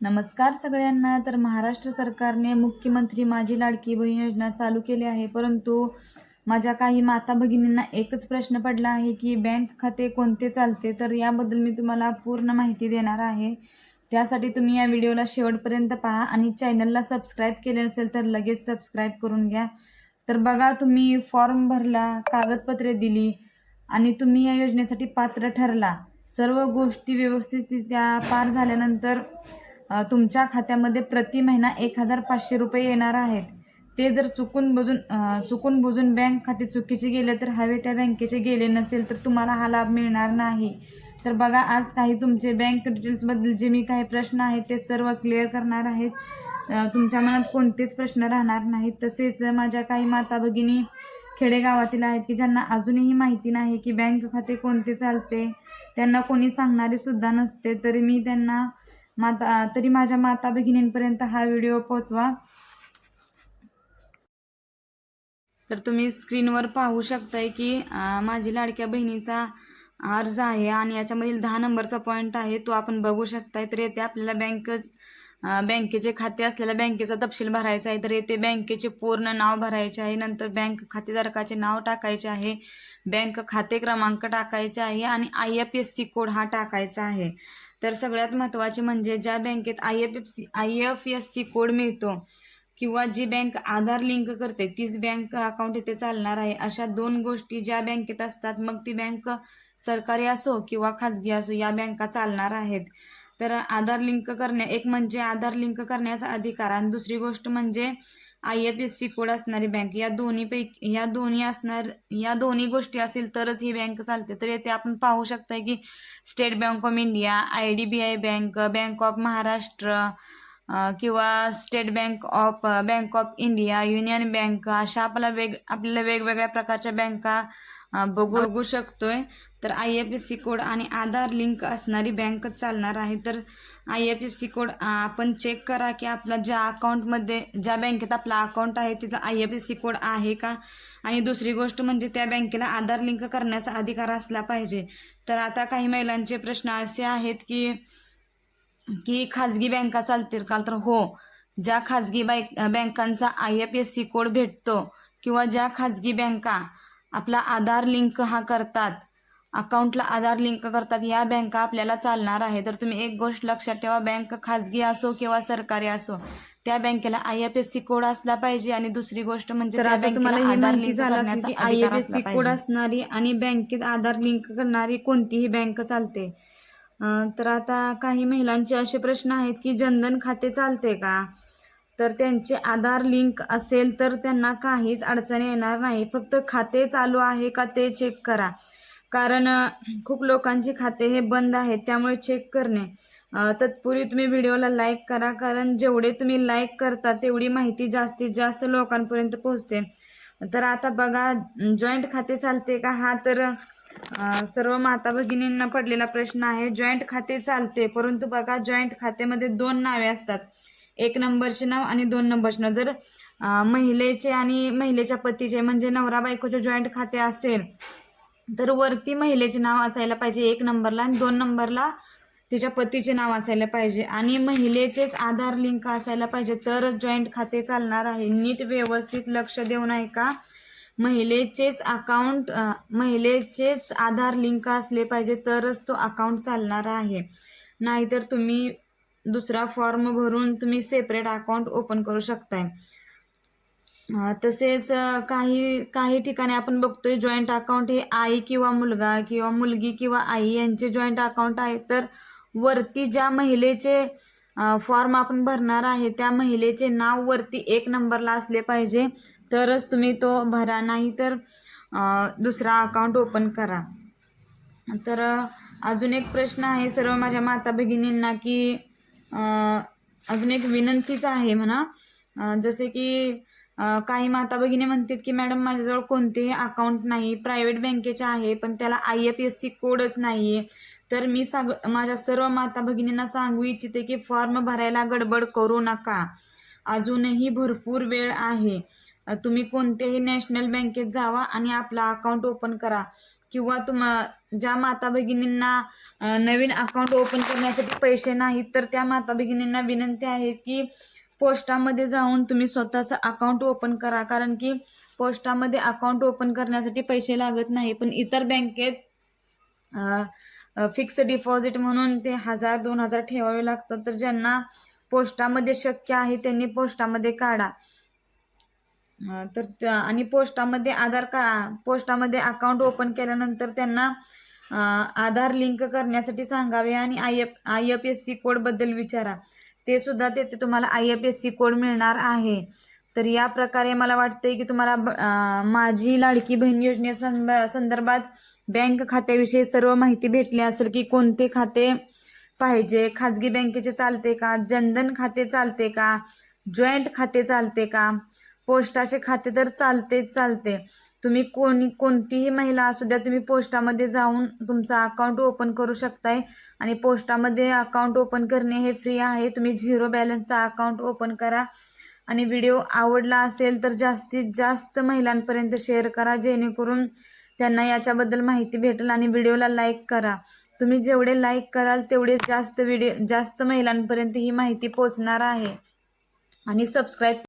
नमस्कार सगळ्यांना. तर महाराष्ट्र सरकारने मुख्यमंत्री माझी लाडकी बहीण योजना चालू केली आहे. परंतु माझ्या काही माता भगिनींना एकच प्रश्न पडला आहे की बँक खाते कोणते चालते? तर याबद्दल मी तुम्हाला पूर्ण माहिती देणार आहे. त्यासाठी तुम्ही या व्हिडिओला शेवटपर्यंत पहा आणि चॅनलला सबस्क्राईब केले नसेल तर लगेच सबस्क्राईब करून घ्या. तर बघा तुम्ही फॉर्म भरला कागदपत्रे दिली आणि तुम्ही या योजनेसाठी पात्र ठरला. सर्व गोष्टी व्यवस्थितरित्या पार झाल्यानंतर तुमच्या खात्यामध्ये प्रति महिना एक हजार पाचशे रुपये येणार आहेत. ते जर चुकून बुजून चुकून बुजून बँक खाते चुकीचे गेले तर हवे त्या बँकेचे गेले नसेल तर तुम्हाला हा लाभ मिळणार नाही. तर बघा आज काही तुमचे बँक डिटेल्सबद्दल जे मी काही प्रश्न आहेत ते सर्व क्लिअर करणार आहेत. तुमच्या मनात कोणतेच प्रश्न राहणार नाहीत. तसेच माझ्या काही माता भगिनी खेडेगावातील आहेत की ज्यांना अजूनही माहिती नाही की बँक खाते कोणते चालते त्यांना कोणी सांगणारे सुद्धा नसते तरी मी त्यांना माता तरी माझ्या माता भगिनींपर्यंत हा व्हिडिओ पोचवा. तर तुम्ही स्क्रीनवर पाहू शकताय की माझी लाडक्या बहिणीचा अर्ज आहे आणि याच्यामधील दहा नंबरचा पॉईंट आहे. तो आपण बघू शकताय. तर येथे आपल्याला बँक बँकेचे खाते असलेल्या बँकेचा तपशील भरायचा आहे. तर येथे बँकेचे पूर्ण नाव भरायचे आहे. नंतर बँक खातेधारकाचे नाव टाकायचे आहे. बँक खाते क्रमांक टाकायचे आहे. आणि I F S C code हा टाकायचा आहे. तर सगळ्यात महत्त्वाचे म्हणजे ज्या बँकेत I F F C I F S C code मिळतो किंवा जी बँक आधार लिंक करते तीच बँक अकाउंट इथे चालणार आहे. अशा दोन गोष्टी ज्या बँकेत असतात मग ती बँक सरकारी असो किंवा खाजगी असो या बँका चालणार आहेत. तर आधार लिंक करण्या एक म्हणजे आधार लिंक करण्याचा अधिकार आणि दुसरी गोष्ट म्हणजे I F S C code असणारी बँक या दोन्हीपैकी या दोन्ही असणार या दोन्ही गोष्टी असेल तरच ही बँक चालते. तर येथे आपण पाहू शकता की State Bank of India I D B I bank bank of Maharashtra किंवा State Bank of bank of India Union Bank अशा आपल्याला वेग आपल्याला वेगवेगळ्या प्रकारच्या बँका बघू बघू शकतोय. तर I F S C code आणि आधार लिंक असणारी बँक चालणार आहे. तर I F S C code आपण चेक करा की आपला ज्या अकाउंटमध्ये ज्या बँकेत आपला अकाउंट आहे तिथं I F S C code आहे का? आणि दुसरी गोष्ट म्हणजे त्या बँकेला आधार लिंक करण्याचा अधिकार असला पाहिजे. तर आता काही महिलांचे प्रश्न असे आहेत की की खाजगी बँका चालतील का? तर हो ज्या खाजगी बँकांचा I F S C code भेटतो किंवा ज्या खाजगी बँका आपला आधार लिंक हा करतात. अकाउंटला आधार लिंक करतात. या बँका आपल्याला चालणार आहे. तर तुम्ही एक गोष्ट लक्षात ठेवा. बँक खाजगी असो किंवा सरकारी असो त्या बँकेला I F S C code असला पाहिजे आणि दुसरी गोष्ट म्हणजे I F S C code. असणारी आणि बँकेत आधार लिंक करणारी कोणतीही बँक चालते. तर आता काही महिलांचे असे प्रश्न आहेत की जनधन खाते चालते का? तर त्यांचे आधार लिंक असेल तर त्यांना काहीच अडचण येणार नाही. फक्त खाते चालू आहे का ते चेक करा. कारण खूप लोकांची खाते हे बंद आहेत त्यामुळे चेक करणे. तत्पूर्वी तुम्ही व्हिडिओला लाईक करा कारण जेवढे तुम्ही लाईक करता तेवढी माहिती जास्तीत जास्त लोकांपर्यंत पोहोचते. तर आता बघा जॉईंट खाते चालते का? हा तर सर्व माता भगिनींना पडलेला प्रश्न आहे. जॉईंट खाते चालते परंतु बघा जॉईंट खात्यामध्ये दोन नावे असतात. एक नंबरचे नाव आणि दोन नंबरचे नाव. जर महिलेचे आणि महिलेच्या पतीचे म्हणजे नवरा बायकोचे जॉईंट खाते असेल तर वरती महिलेचे नाव असायला पाहिजे एक नंबरला आणि दोन नंबरला तिच्या पतीचे नाव असायला पाहिजे. आणि महिलेचेच आधार लिंक असायला पाहिजे तरच जॉईंट खाते चालणार आहे. नीट व्यवस्थित लक्ष देऊन आहे का? महिलेचेच अकाउंट महिलेचेच आधार लिंक असले पाहिजे तरच तो अकाउंट चालणार आहे. नाहीतर तुम्ही दुसरा फॉर्म भरून तुम्ही सेपरेट अकाउंट ओपन करू शकताय. तसेच काही काही ठिकाणी आपण बघतोय जॉईंट अकाउंट हे आई किंवा मुलगा किंवा मुलगी किंवा आई यांचे जॉईंट अकाउंट आहे. तर वरती ज्या महिलेचे फॉर्म आपण भरणार आहे त्या महिलेचे नाव वरती एक नंबरला असले पाहिजे. तरच तुम्ही तो भरा नाही तर दुसरा अकाउंट ओपन करा. तर अजून एक प्रश्न आहे सर्व माझ्या माता भगिनींना की अजून एक विनंतीच आहे म्हणा. जसे की काही माता भगिनी म्हणतात की मॅडम माझ्याजवळ कोणतेही अकाउंट नाही प्रायव्हेट बँकेचे आहे पण त्याला आय एफ एस सी कोडच नाही आहे तर मी साग माझ्या सर्व माता भगिनींना सांगू इच्छिते की फॉर्म भरायला गडबड करू नका. अजूनही भरपूर वेळ आहे. तुम्ही कोणत्याही नॅशनल बँकेत जावा आणि आपला अकाउंट ओपन करा. किंवा तुम्हा ज्या माता भगिनींना नवीन अकाउंट ओपन करण्यासाठी पैसे नाहीत तर त्या माता भगिनींना विनंती आहे की पोस्टामध्ये जाऊन तुम्ही स्वतःचं अकाउंट ओपन करा. कारण की पोस्टामध्ये अकाउंट ओपन करण्यासाठी पैसे लागत नाही. पण इतर बँकेत फिक्स डिपॉझिट म्हणून ते हजार दोन हजार ठेवावे लागतात. तर ज्यांना पोस्टामध्ये शक्य आहे त्यांनी पोस्टामध्ये काढा. तर त्या- आणि पोस्टामध्ये आधार का पोस्टामध्ये अकाउंट ओपन केल्यानंतर त्यांना आधार लिंक करण्यासाठी सांगावे आणि I F I F S C कोडबद्दल विचारा. ते सुद्धा तेथे तुम्हाला I F S C code मिळणार आहे. तर या प्रकारे मला वाटतंय की तुम्हाला माझी लाडकी बहीण योजनेसंद संदर्भात बँक खात्याविषयी सर्व माहिती भेटली असेल की कोणते खाते पाहिजे? खाजगी बँकेचे चालते का? जनधन खाते चालते का? जॉईंट खाते चालते का? पोस्टाचे खाते तर चालतेच चालते. तुम्ही कोणी कोणतीही महिला असू द्या तुम्ही पोस्टामध्ये जाऊन तुमचा अकाउंट ओपन करू शकताय. आणि पोस्टामध्ये अकाउंट ओपन करणे हे फ्री आहे. तुम्ही झिरो बॅलन्सचा अकाउंट ओपन करा. आणि व्हिडिओ आवडला असेल तर जास्तीत जास्त महिलांपर्यंत शेअर करा जेणेकरून त्यांना याच्याबद्दल माहिती भेटेल आणि व्हिडिओला लाईक करा. तुम्ही जेवढे लाईक कराल तेवढे जास्त व्हिडिओ जास्त महिलांपर्यंत ही माहिती पोचणार आहे. आणि सबस्क्राईब